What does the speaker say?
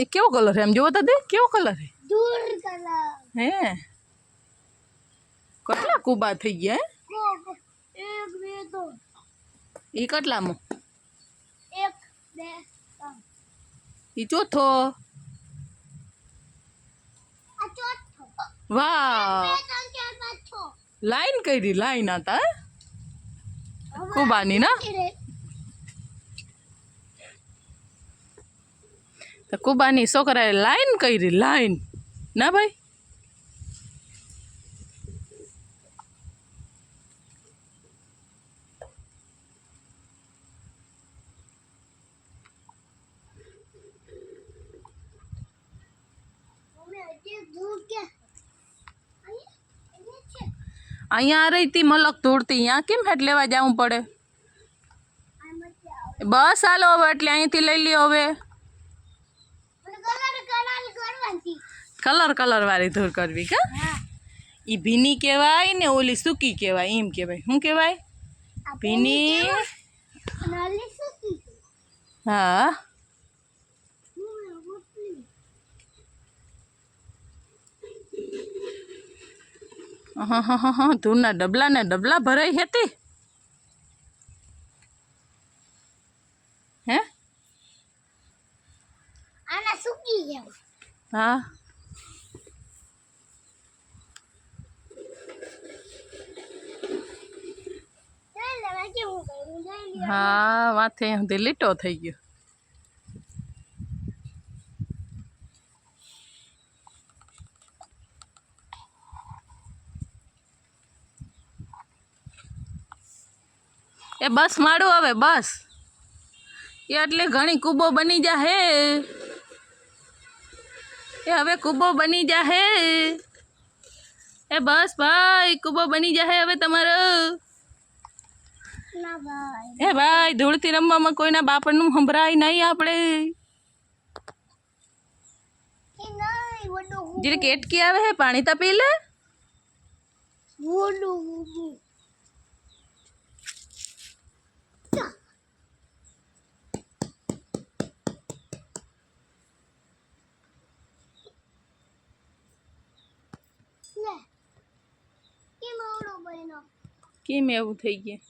ये क्यों कलर है हम जो बता दे क्यों कलर है दूर कलर है कटला को बात है ये एक दे दो तो। ये कटला मो एक दे तो। ये चौथो वाह तो लाइन कह रही लाइन आता है खूब आनी ना તકુબાની છોકરાએ લાઇન કરી લાઇન ના ભાઈ ઓમે અજી દૂખ કે અહી એની છે અયા રહીતી મલક તોડતી યા કેમ હેટ લેવા જવું પડે બસ આલો હવે એટલે અહીંથી લઈ લ્યો હવે कलर कलर वाली दूर कर भी का हाँ। ई बिनी के भाई ने ओली सुकी के भाई इम के भाई हूं के भाई बिनी हाँ हाँ हाँ हाँ हाँ डबला डबला भरे हाँ હા માથે સુધી લીટો થઈ ગયો એ બસ માડું હવે બસ એ એટલે ઘણી કૂબો બની જા હે એ હવે કૂબો બની જા હે એ બસ ભાઈ કૂબો બની જા હે હવે તમારો ના ભાઈ એ ભાઈ ધૂળ તિરમ્મા માં કોઈ ના બાપર નું હમરાઈ નહીં આપણે કે નો ઈ વડુ હું જલકેટ કી આવે હે પાણી તા પી લે બોલું બોલું લે કેમ આવડું બોલનો કેમ એવું થઈ ગયું